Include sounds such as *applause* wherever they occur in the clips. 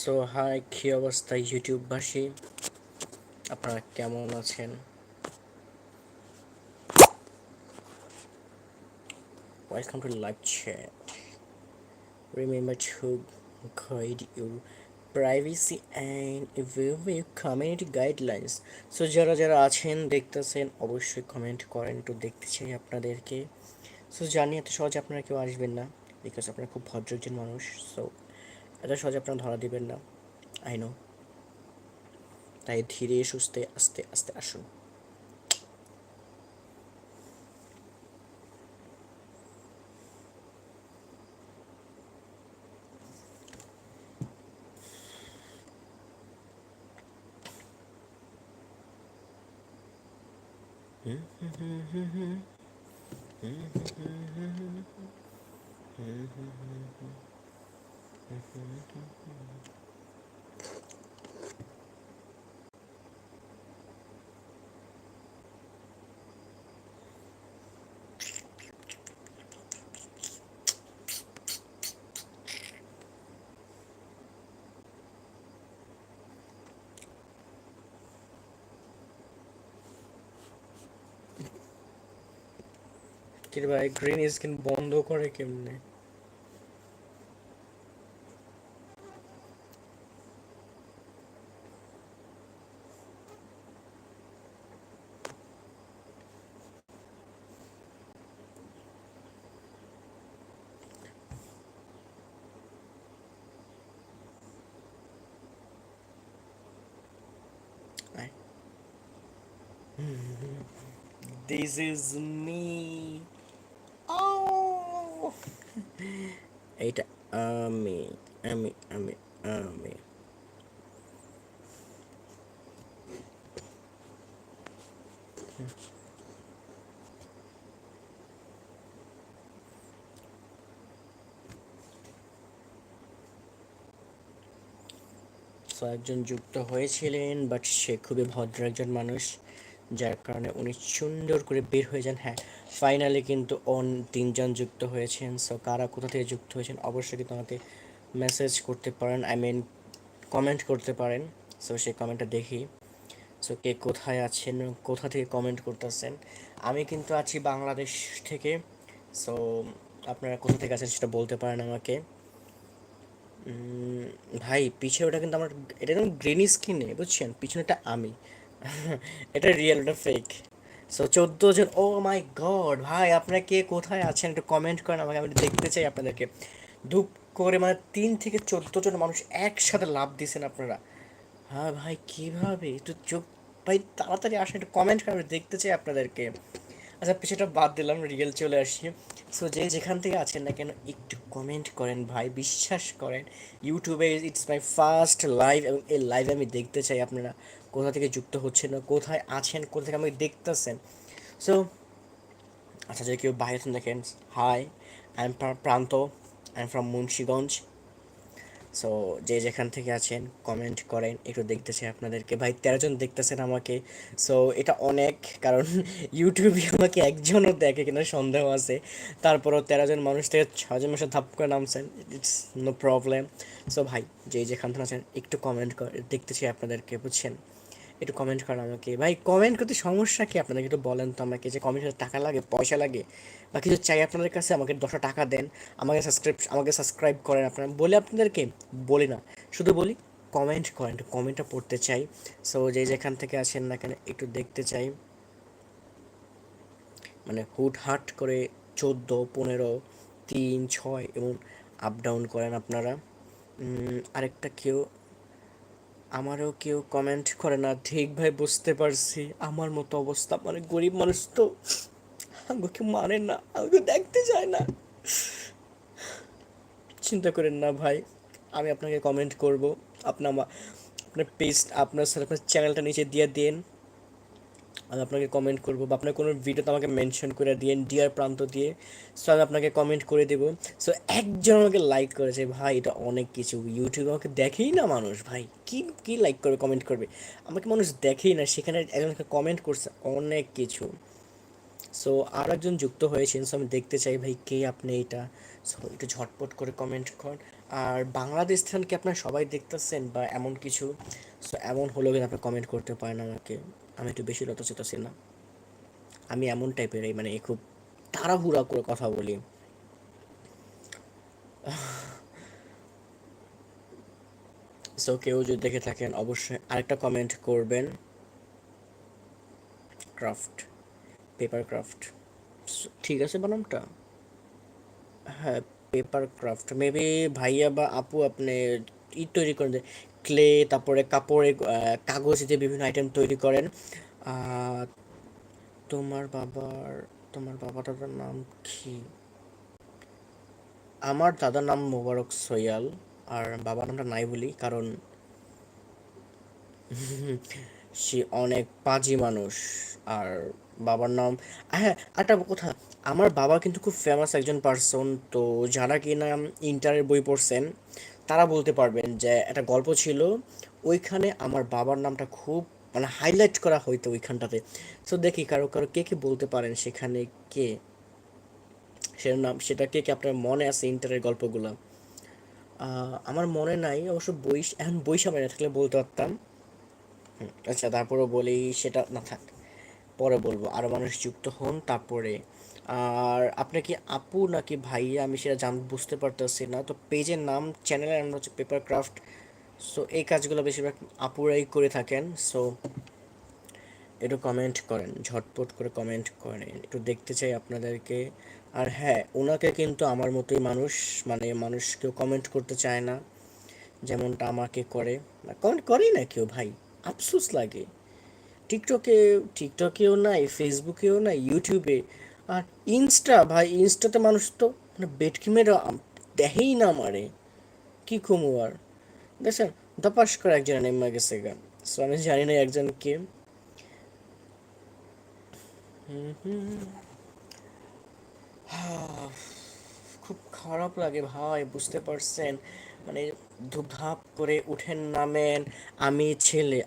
So high, কী অবস্থা ইউটিউববাসী? আপনারা কেমন আছেন? Welcome to live chat remember to your privacy and view your community guidelines. So যারা যারা আছেন, দেখতেছেন, অবশ্যই কমেন্ট করেন একটু দেখতে চাই আপনাদেরকে। সো জানি এত সহজে আপনারা কেউ আসবেন না বিকজ আপনারা খুব ভদ্র একজন মানুষ সো এত সহজে আপনারা ধরা দিবেন না। আই নো তাই ধীরে, সুস্থে, আস্তে আস্তে আসুন। কি রে ভাই গ্রিন স্ক্রিন বন্ধ করে কেমনে? This is me. Oh! এইটা আমি আমি আমি আমি একজন যুক্ত হয়েছিলেন বাট সে খুবই ভদ্র একজন মানুষ যার কারণে উনি সুন্দর করে বের হয়ে যান। হ্যাঁ ফাইনালি কিন্তু অন তিনজন যুক্ত হয়েছেন। সো কারা কোথা থেকে যুক্ত হয়েছেন অবশ্যই কিন্তু আমাকে মেসেজ করতে পারেন। আই মিন কমেন্ট করতে পারেন। সো সেই কমেন্টটা দেখি। সো কে কোথায় আছেন, কোথা থেকে কমেন্ট করতেছেন? আমি কিন্তু আছি বাংলাদেশ থেকে। সো আপনারা কোথা থেকে আছেন সেটা বলতে পারেন আমাকে। ভাই পিছনে ওটা কিন্তু আমার, এটা কিন্তু গ্রিন স্কিনে বুঝছেন? পিছনেটা আমি। এটা রিয়েল ওটা ফেক সো চোদ্দ জন ও মাই গড ভাই, আপনারা কে কোথায় আছেন? একটু কমেন্ট করেন, আমাকে আমি দেখতে চাই আপনাদেরকে। ধূপ করে মানে তিন থেকে চোদ্দ জন মানুষ একসাথে লাভ দিয়েছেন আপনারা। হ্যাঁ ভাই, কীভাবে? একটু চোখ, ভাই, তাড়াতাড়ি আসেন, একটু কমেন্ট করে দেখতে চাই আপনাদেরকে। আচ্ছা পিছটা বাদ দিলাম রিয়েল চলে আসি সো যে যেখান থেকে আছেন না কেন, একটু কমেন্ট করেন ভাই, বিশ্বাস করেন। ইউটিউবে ইটস মাই ফার্স্ট লাইভ এবং এই লাইভে আমি দেখতে চাই আপনারা কোথা থেকে যুক্ত হচ্ছেন না কোথায় আছেন, কোথা থেকে আমাকে দেখতেছেন। সো আচ্ছা যদি কেউ বাইরে থেকে দেখেন hi I am Pranto I am from Munshiganj so যে যেখান থেকে আছেন কমেন্ট করেন, একটু দেখতেছি আপনাদেরকে। ভাই, তেরো জন দেখতেছেন আমাকে। সো এটা অনেক, কারণ *laughs* ইউটিউবে আমাকে একজনও দেখে কিনা, সন্দেহ আছে। তারপরও তেরো জন মানুষ থেকে ছজন মানুষের ধাপ করে নামছেন ইটস নো প্রবলেম সো ভাই, যে যেখান থেকে আছেন, একটু কমেন্ট করে দেখতেছি আপনাদেরকে, বুঝছেন? একটু কমেন্ট করেন আমাকে। ভাই কমেন্ট করতে সমস্যা কি? আপনাদেরকে একটু বলেন তো আমাকে যে কমেন্ট টাকা লাগে, পয়সা লাগে, বা কিছু চাই আপনাদের কাছে, আমাকে দশটা টাকা দেন, আমাকে সাবস্ক্রাইব আমাকে সাবস্ক্রাইব করেন আপনারা। বলে আপনাদেরকে বলি না, শুধু বলি কমেন্ট করেন কমেন্টটা পড়তে চাই। সো যে যেখান থেকে আসেন না কেন, একটু দেখতে চাই। মানে হুটহাট করে চোদ্দ, পনেরো, তিন, ছয়, এবং আপ ডাউন করেন আপনারা। আরেকটা কেউ আমারও কেউ কমেন্ট করে না, ঠিক ভাই, বুঝতে পারছি। আমার মতো অবস্থা মানে গরিব মানুষ তো আমাকে মানে না, আমাকে দেখতে চায় না। চিন্তা করেন না ভাই, আমি আপনাকে কমেন্ট করব। আপনার আপনার পেজ আপনার স্যার আপনার চ্যানেলটা নিচে দিয়ে দিন। আমি আপনাকে কমেন্ট করব বা আপনার কোনো ভিডিওতে আমাকে মেনশন করে দিন ডিয়ার প্রান্ত দিয়ে সো আমি আপনাকে কমেন্ট করে দেবো। সো একজন আমাকে লাইক করেছে, ভাই এটা অনেক কিছু। ইউটিউবে আমাকে দেখেই না মানুষ, ভাই। কি কি লাইক করবে কমেন্ট করবে? আমাকে মানুষ দেখেই না, সেখানে একজনকে কমেন্ট করছে অনেক কিছু। সো আর একজন যুক্ত হয়েছেন সো আমি দেখতে চাই, ভাই কে আপনি এটা? সো একটু ঝটপট করে কমেন্ট কর। আর বাংলাদেশ থেকে আপনারা সবাই দেখতেছেন বা এমন কিছু? সো এমন হলেও কিন্তু আপনি কমেন্ট করতে পারেন আমাকে। আমি একটু বেশি লতা চেতাছি না আমি এমন টাইপের মানে খুব তাড়াহুড়া করে কথা বলি। সো কেউ যদি দেখে থাকেন, অবশ্যই আরেকটা কমেন্ট করবেন। ক্রাফট পেপার ক্রাফট ঠিক আছে বানামটা? হ্যাঁ পেপার ক্রাফট মেবি ভাইয়া বা আপু আপনি ই তৈরি করেন ক্লে, তারপরে কাপড়ে কাগজ দিয়ে বিভিন্ন আইটেম তৈরি করেন। তোমার বাবার, তোমার বাবা দাদার নাম কি? আমার দাদার নাম মোবারক সৈয়াল, আর বাবার নামটা নাই বলি, কারণ *laughs* সে অনেক পাজি মানুষ, আর বাবার নাম হ্যাঁ একটা কথা, আমার বাবা কিন্তু খুব ফেমাস একজন পার্সন তো যারা কিনা ইন্টারের বই পড়ছেন তারা বলতে পারবেন যে একটা গল্প ছিল, ওইখানে আমার বাবার নামটা খুব মানে হাইলাইট করা হইতো ওইখানটাতে। তো দেখি কারও কারও কে কে বলতে পারেন সেখানে কে? সেটার নাম, সেটা কে কে আপনার মনে আছে ইন্টারের গল্পগুলো? আমার মনে নাই, অবশ্য বই, এখন বই সামনে না থাকলে বলতে পারতাম। আচ্ছা তারপরেও বলি, সেটা না থাক। পরে বলব, আরও মানুষ যুক্ত হন, তারপরে আর আপনি কি আপু নাকি ভাইয়া, আমি সেটা জান, বুঝতে পারতেছি না। তো পেজের নাম চ্যানেলের নাম হচ্ছে পেপার ক্রাফট সো এই কাজগুলো বেশিরভাগ আপুরাই করে থাকেন। সো একটু কমেন্ট করেন, ঝটপট করে কমেন্ট করেন, একটু দেখতে চাই আপনাদেরকে। আর হ্যাঁ ওনাকে কিন্তু আমার মতোই মানুষ মানে মানুষ কেউ কমেন্ট করতে চায় না, যেমনটা আমাকে করে। কমেন্ট করেই না কেউ ভাই, আফসোস লাগে। টিকটকে টিকটকেও নাই ফেসবুকেও নাই ইউটিউবে আর ইনস্টা ভাই ইনস্টাতে মানুষ তো মানে বেটকি মেরে দেখেই না মারে। কি কমু আর? দেখছেন দপাস করে একজন নেমা গেছে গা সো আমি জানি না একজন কে। খুব খারাপ লাগে ভাই, বুঝতে পারছেন? মানে ধুপধাপ করে উঠেন, নামেন, আমি ছেলে।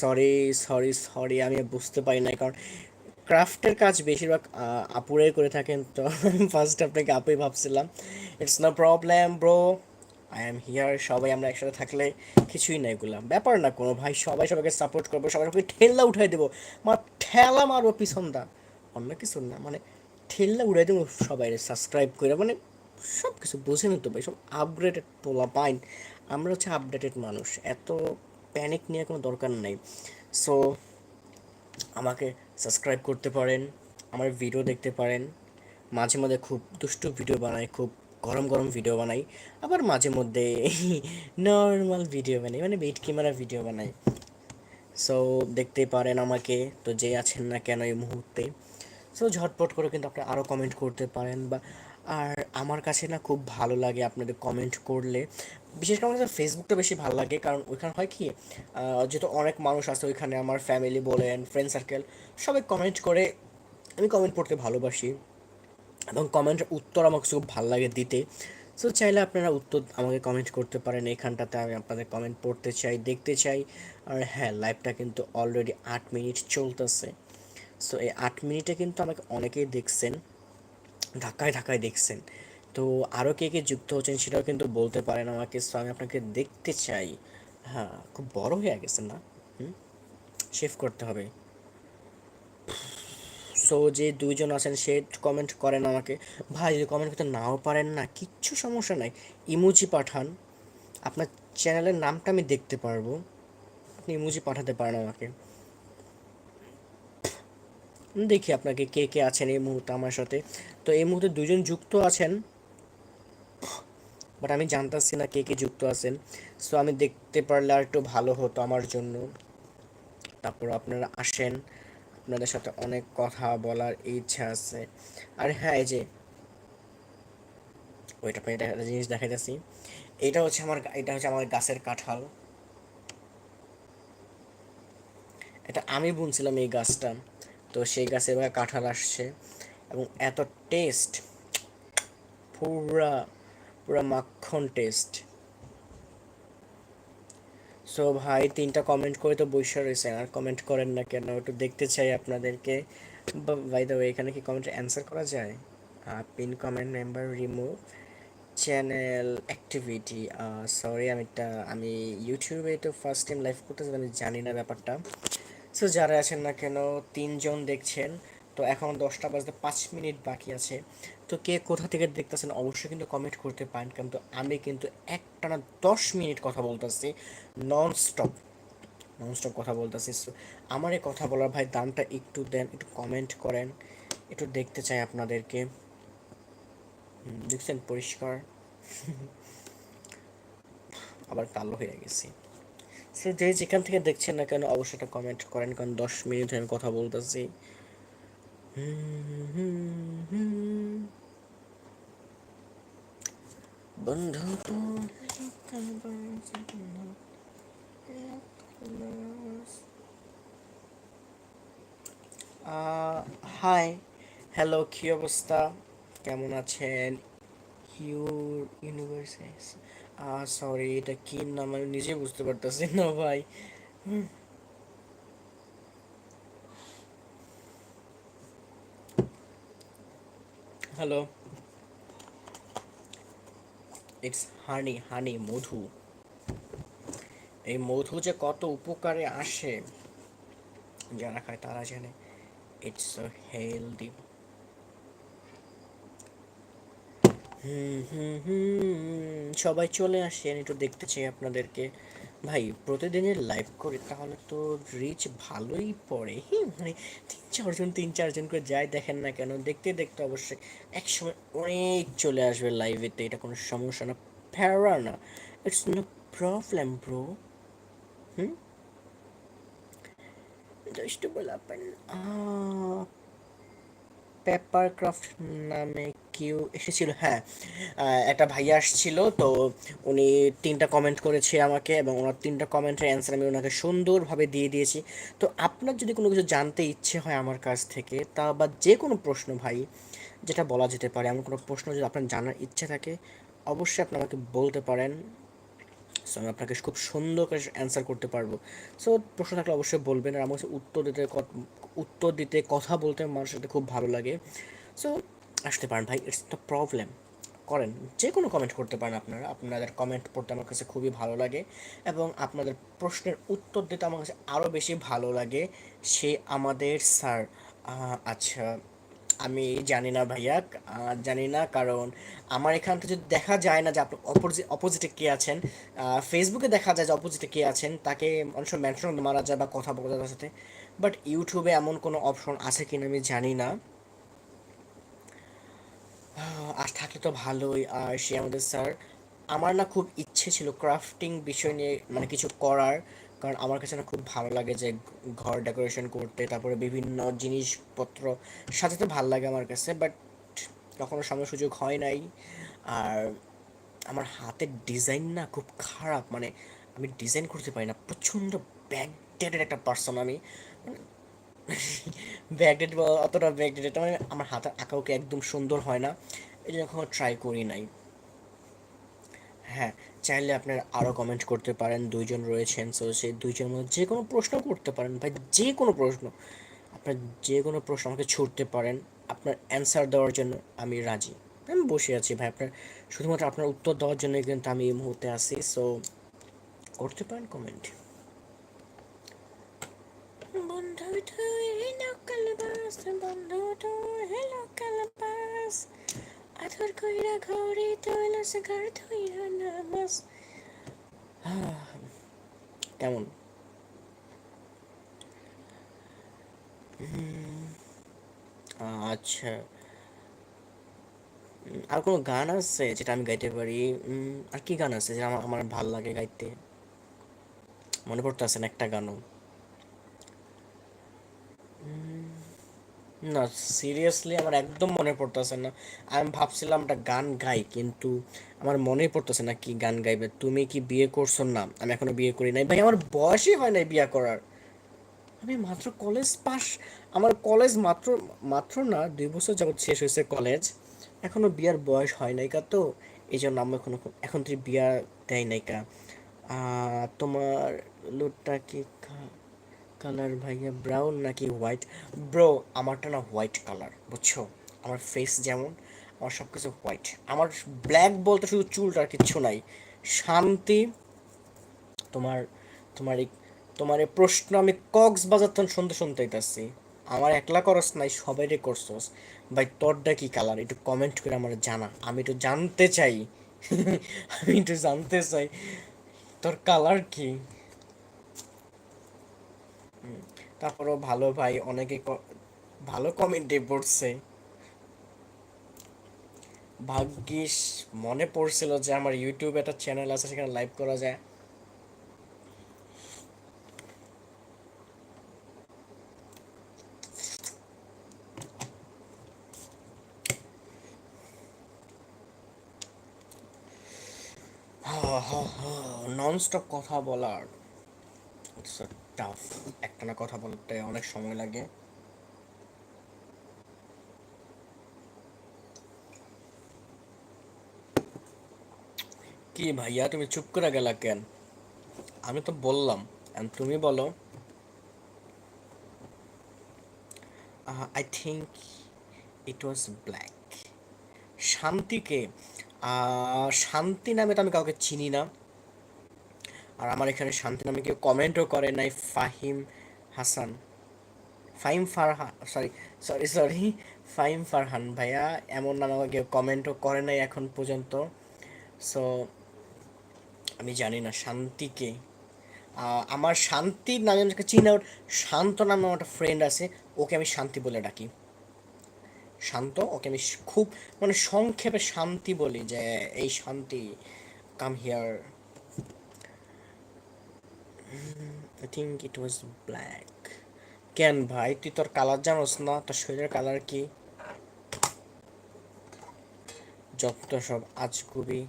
সরি সরি সরি আমি বুঝতে পারি না কারণ ক্রাফটের কাজ বেশিরভাগ আপুরাই করে থাকেন, তো ফার্স্ট আপনাকে আপুই ভাবছিলাম it's no problem bro I am here সবাই আমরা একসাথে থাকলে কিছুই না এগুলা। ব্যাপার না, কোনো ভাই, সবাই সবাইকে সাপোর্ট করব, সবাই সবাইকে ঠেল্লা উঠাই দেবো মা ঠেলা মারবো পিছনটা অন্য কিছু না মানে ঠেল্লা উঠাই দেবো সবাই সাবস্ক্রাইব করে মানে সব কিছু বোঝেন তো ভাই সব আপগ্রেডেড পোলা পাইন। আমরা হচ্ছে আপডেটেড মানুষ, এত প্যানিক নিয়ে কোনো দরকার নেই। সো আমাকে সাবস্ক্রাইব করতে পারেন, আমার ভিডিও দেখতে পারেন। মাঝে মধ্যে খুব দুষ্টু ভিডিও বানাই, খুব গরম গরম ভিডিও বানাই। আবার মাঝে মধ্যে *laughs* নর্মাল ভিডিও বানাই মানে বেট ক্যামেরা ভিডিও বানাই। সো দেখতে পারেন আমাকে, তো যে আছেন না কেন এই মুহূর্তে। সো ঝটপট করে কিন্তু আপনি আরও কমেন্ট করতে পারেন বা আর আমার কাছে না খুব ভালো লাগে আপনাদের কমেন্ট করলে। বিশেষ করে আমার ফেসবুকটা বেশি ভালো লাগে, কারণ ওইখানে হয় কি যেহেতু অনেক মানুষ আছে ওইখানে, আমার ফ্যামিলি বলেন ফ্রেন্ড সার্কেল সবাই কমেন্ট করে। আমি কমেন্ট পড়তে ভালোবাসি এবং কমেন্টের উত্তর আমাকে খুব ভালো লাগে দিতে। সো চাইলে আপনারা উত্তর আমাকে কমেন্ট করতে পারেন, এখানটাতে আমি আপনাদের কমেন্ট পড়তে চাই, দেখতে চাই। আর হ্যাঁ লাইভটা কিন্তু অলরেডি আট মিনিট চলতেছে। সো এই আট মিনিটে কিন্তু আমাকে অনেকেই দেখছেন। ঢাকায় ঢাকায় দেখছেন। তো আরও কে কে যুক্ত হচ্ছেন সেটাও কিন্তু বলতে পারেন আমাকে, সো আমি আপনাকে দেখতে চাই। হ্যাঁ খুব বড় হয়ে গেছে না? হুম? শেভ করতে হবে। সো যে দুইজন আছেন, সে কমেন্ট করেন আমাকে। ভাই, যদি কমেন্ট করতে নাও পারেন না, কিচ্ছু সমস্যা নাই। ইমোজি পাঠান। আপনার চ্যানেলের নামটা আমি দেখতে পারব। আপনি ইমোজি পাঠাতে পারেন আমাকে। দেখি আপনাকে কে কে আছেন এই মুহূর্তে আমার সাথে। তো এই মুহূর্তে দুজন যুক্ত আছেন বাট আমি জানতাছি না কে কে যুক্ত আছেন। সো আমি দেখতে পারলে আর একটু ভালো হতো আমার জন্য। তারপর আপনারা আসেন, আপনাদের সাথে অনেক কথা বলার ইচ্ছা আছে। আর হ্যাঁ এই যে ওইটা একটা জিনিস দেখাইতেছি। এটা হচ্ছে আমার এটা হচ্ছে আমার গাছের কাঁঠাল। এটা আমি বুনছিলাম এই গাছটা। তো সেই গাছে এবার কাঁঠাল আসছে এবং এত টেস্ট পুরা পুরা মাখন টেস্ট সো ভাই, তিনটা কমেন্ট করে তো বসে রয়েছেন আর কমেন্ট করেন না কেন? একটু দেখতে চাই আপনাদেরকে। বাই দ্য ওয়ে এখানে কি কমেন্ট অ্যান্সার করা যায়? Pin comment member remove channel activity sorry আমি একটা আমি ইউটিউবে তো ফার্স্ট টাইম লাইভ করতেছি, আমি জানি না ব্যাপারটা। সো যারা আছেন না কেন, তিনজন দেখছেন, তো এখন দশটা বাজতে পাঁচ মিনিট বাকি আছে। তো কে কোথা থেকে দেখতেছেন, অবশ্যই কিন্তু কমেন্ট করতে পারেন কিন্তু আমি কিন্তু একটানা দশ মিনিট কথা বলতেছি নন স্টপ নন স্টপ কথা বলতেছি। আমার এই কথা বলার ভাই দামটা একটু দেন, একটু কমেন্ট করেন, একটু দেখতে চাই আপনাদেরকে। দেখছেন, পরিষ্কার। *laughs* আবার কালো হয়ে গেছি। যে যেখান থেকে দেখছেন না কেন অবশ্যই একটা কমেন্ট করেন, কারণ দশ মিনিট আমি কথা বলতেছি। হাই হ্যালো কি অবস্থা? কেমন আছেন? ইউর ইউনিভার্সাইজ সরি এটা কি নাম আমি নিজে বুঝতে পারতেছি না ভাই। হ্যালো ইটস হানি হানি মধু। এই মধু যে কত উপকারে আসে, যারা খায় তারা জানে ইটস হেলদি হুম হুম হুম। সবাই চলে আসেন একটু দেখতে চাই আপনাদেরকে। ভাই, প্রতিদিনের লাইভ করি তাহলে তো রিচ ভালোই পড়ে। মানে তিন চারজন তিন চারজন করে যাই দেখেন না কেন, দেখতে দেখতে অবশ্যই একসময় অনেক চলে আসবে লাইভেতে এটা কোনো সমস্যা না প্যারা না। It's no problem bro hmm? just বলাপন পেপার ক্রাফট নামে কেউ এসেছিল হ্যাঁ একটা ভাইয়া আসছিল, তো উনি তিনটা কমেন্ট করেছে আমাকে এবং ওনার তিনটা কমেন্টের অ্যান্সার আমি ওনাকে সুন্দরভাবে দিয়ে দিয়েছি। তো আপনার যদি কোনো কিছু জানতে ইচ্ছে হয় আমার কাছ থেকে, তা বা যে কোনো প্রশ্ন ভাই, যেটা বলা যেতে পারে, এমন কোনো প্রশ্ন যদি আপনার জানার ইচ্ছে থাকে, অবশ্যই আপনি আমাকে বলতে পারেন। সো আমি আপনাকে খুব সুন্দর করে অ্যান্সার করতে পারব। সো প্রশ্ন থাকলে অবশ্যই বলবেন আর আমার উত্তর দিতে উত্তর দিতে, কথা বলতে আমার সাথে খুব ভালো লাগে। সো আসতে পারেন। ভাই ইটস দ্য প্রবলেম করেন যে কোনো কমেন্ট করতে পারেন আপনারা। আপনাদের কমেন্ট পড়তে আমার কাছে খুবই ভালো লাগে এবং আপনাদের প্রশ্নের উত্তর দিতে আমার কাছে আরও বেশি ভালো লাগে। সে আমাদের স্যার আচ্ছা আমি জানি না ভাইয়া জানি না কারণ আমার এখান থেকে যদি দেখা যায় না যে আপনি অপোজিট অপোজিটে কে আছেন ফেসবুকে দেখা যায় যে অপোজিটে কে আছেন, তাকে অনেক সময় মেনশন মারা যায় বা কথা বলা যায় সাথে। বাট ইউটিউবে এমন কোনো অপশন আছে কিনা আমি জানি না। আর থাকলে তো ভালোই। আর সে আমাদের স্যার। আমার না খুব ইচ্ছে ছিল ক্রাফটিং বিষয় নিয়ে মানে কিছু করার। কারণ আমার কাছে না খুব ভালো লাগে যে ঘর ডেকোরেশন করতে, তারপরে বিভিন্ন জিনিসপত্র। সাজাতে ভালো লাগে আমার কাছে বাট কখনো সময় সুযোগ হয় নাই। আর আমার হাতের ডিজাইন না খুব খারাপ। মানে আমি ডিজাইন করতে পারি না। প্রচণ্ড ব্যাকডেটেড একটা পার্সন আমি। ব্যাকডেট অতটা ব্যাকডেটেড মানে আমার হাতের আঁকাও কি একদম সুন্দর হয় না? এই জন্য কখনো ট্রাই করি নাই। হ্যাঁ চাইলে আপনারা আরও কমেন্ট করতে পারেন, দুইজন রয়েছেন সো সেই দুইজনের মধ্যে যে কোনো প্রশ্ন করতে পারেন ভাই যে কোনো প্রশ্ন, আপনার যে কোনো প্রশ্ন আমাকে ছুটতে পারেন, আপনার অ্যান্সার দেওয়ার জন্য আমি রাজি। আমি বসে আছি ভাই, আপনার শুধুমাত্র আপনার উত্তর দেওয়ার জন্য কিন্তু আমি এই মুহূর্তে আছি সো করতে পারেন কমেন্ট বন্ধু তুই লোকাল বাস বন্ধু তুই লোকাল বাস আথর কইরা ঘরে তৈলাস ঘর ধইরা নামাস। *sighs* কেমন? আচ্ছা। আর কোনো গান আছে যেটা আমি গাইতে পারি? আর কি গান আছে যেটা আমার আমার ভালো লাগে গাইতে? মনে পড়তেছে না একটা গানও। না সিরিয়াসলি আমার একদম মনে পড়তেছে না। আমি ভাবছিলাম একটা গান গাই কিন্তু আমার মনেই পড়তেছে না কি গান গাইবে। তুমি কি বিয়ে করছ? না আমি এখনও বিয়ে করি নাই। ভাই আমার বয়সই হয় নাই বিয়ে করার। আমি মাত্র কলেজ পাস আমার কলেজ মাত্র মাত্র না দুই বছর যাবত শেষ হয়েছে কলেজ এখনও বিয়ার বয়স হয় নাই কা তো এই জন্য আমি এখনও এখন তুই বিয়া দেয় নাই কা। আহ, তোমার লুটটা কি কালার ভাইয়া ব্রাউন নাকি হোয়াইট ব্রো আমারটা না হোয়াইট কালার বুঝছ? আমার ফেস যেমন, আমার সব কিছু হোয়াইট আমার ব্ল্যাক বলতে শুধু চুলটা আর কিচ্ছু নাই। শান্তি, তোমার তোমার এই তোমার এই প্রশ্ন আমি কক্সবাজার তখন শুনতে শুনতে আইতাছি। আমার একলা করস নাই, সবাইরে করছস। ভাই, তোরটা কি কালার একটু কমেন্ট করে আমার জানা। আমি একটু জানতে চাই। *laughs* আমি একটু জানতে চাই। তোর কালার কি হুম, তারপরও ভালো ভাই, অনেকে ভালো কমেন্টে পড়ছে। ভাগ্যিস মনে পড়ছিল যে আমার ইউটিউবে একটা চ্যানেল আছে, সেখানে লাইভ করা যায়। নন স্টপ কথা বলার। ইটস টাফ একটানা কথা বলতে অনেক সময় লাগে। কি ভাইয়া, তুমি চুপ করে গেলা কেন? আমি তো বললাম। তুমি বলো। I think it was black শান্তিকে শান্তি নামে তো আমি কাউকে চিনি না। আর আমার এখানে শান্তি নামে কেউ কমেন্টও করে নাই Fahim Hasan. Fahim Farhan sorry sorry sorry Fahim Farhan ভাইয়া, এমন নাম আমাকে কেউ কমেন্টও করে নাই এখন পর্যন্ত। সো আমি জানি না শান্তিকে। আমার শান্তির নামে আমি যাকে চিনি শান্ত নামে আমার একটা ফ্রেন্ড আছে, ওকে আমি শান্তি বলে ডাকি। শান্ত, ওকে আমি খুব মানে সংক্ষেপে শান্তি বলি যে, এই শান্তি come here I think it was black কেন ভাই? তুই তোর কালার জানোস না? তোর শরীরের কালার কি? যত সব আজগুবি।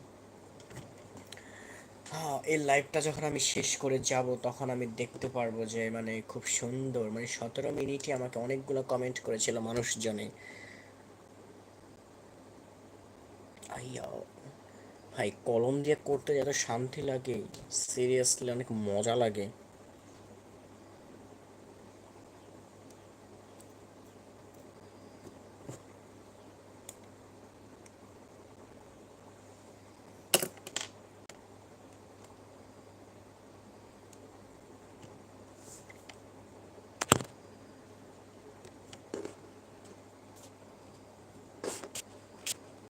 হ্যাঁ এই লাইভটা যখন আমি শেষ করে যাব, তখন আমি দেখতে পারব যে মানে খুব সুন্দর। মানে সতেরো মিনিটই আমাকে অনেকগুলো কমেন্ট করেছিল মানুষজনে। আইয়া ভাই কলম দিয়ে করতে যত শান্তি লাগে সিরিয়াসলি অনেক মজা লাগে।